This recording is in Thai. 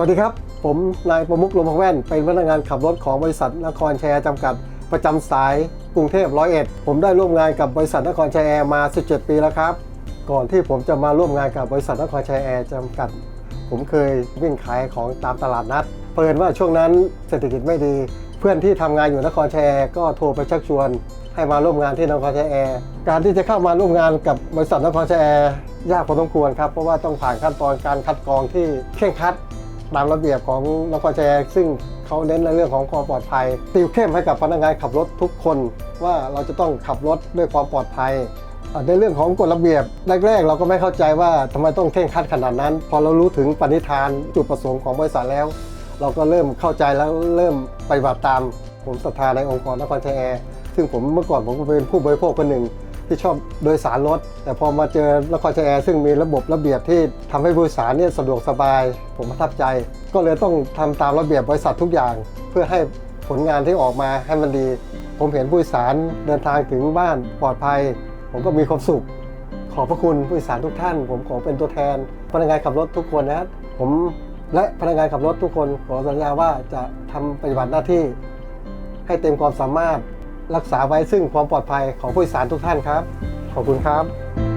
สวัสดีครับ ผมนายประมุขลมพังแว่น เป็นพนักงานขับรถของบริษัทนครแชร์จำกัด ประจำสายกรุงเทพร้อยเอ็ดผมได้ร่วมงานกับบริษัทนครแชร์แอร์มา 17 ปีแล้วครับ ก่อนที่ผมจะมาร่วมงานกับบริษัทนครแชร์แอร์จำกัด ผมเคยวิ่งขายของตามตลาดนัด เปิดว่าช่วงนั้นเศรษฐกิจไม่ดี เพื่อนที่ทำงานอยู่นครแชร์ก็โทรไปชักชวน ให้มาร่วมงานที่นครแชร์แอร์การที่จะเข้ามาร่วมงานกับบริษัทนครแชร์แอร์ยากพอสมควรครับเพราะว่าต้องผ่านขั้นตอนการคัดกรองที่เคร่งครัด ตามระเบียบของนครชัยซึ่งเขาเน้นในเรื่องของความปลอดภัยติวเข้มให้กับพนักงานขับรถทุกคนว่าเราจะต้องขับรถด้วยความปลอดภัยในเรื่องของกฎระเบียบแรกๆ เราก็ไม่เข้าใจว่าทำไมต้องเคร่งคัดขนาดนั้น พอเรารู้ถึงปณิธานจุดประสงค์ของบริษัทแล้ว เราก็เริ่มเข้าใจแล้วเริ่มปฏิบัติตาม ผมศรัทธาในองค์กรนครชัยแอร์ซึ่งผมเมื่อก่อนผมก็เป็นผู้บริโภคคนหนึ่ง ที่ชอบโดยสารรถ แต่พอมาเจอนครชัยแอร์ซึ่งมีระบบระเบียบที่ทำให้ผู้โดยสารเนี่ยสะดวกสบาย ผมประทับใจ ก็เลยต้องทำตามระเบียบบริษัททุกอย่าง เพื่อให้ผลงานที่ออกมาให้มันดี ผมเห็นผู้โดยสารเดินทางถึงบ้านปลอดภัย ผมก็มีความสุข ขอบพระคุณผู้โดยสารทุกท่าน ผมขอเป็นตัวแทนพนักงานขับรถทุกคนนะผมและพนักงานขับรถทุกคนขอสัญญาว่าจะทำปฏิบัติหน้าที่ ให้เต็มความสามารถ รักษาไว้ซึ่งความปลอดภัยของผู้โดยสารทุกท่านครับ ขอบคุณครับ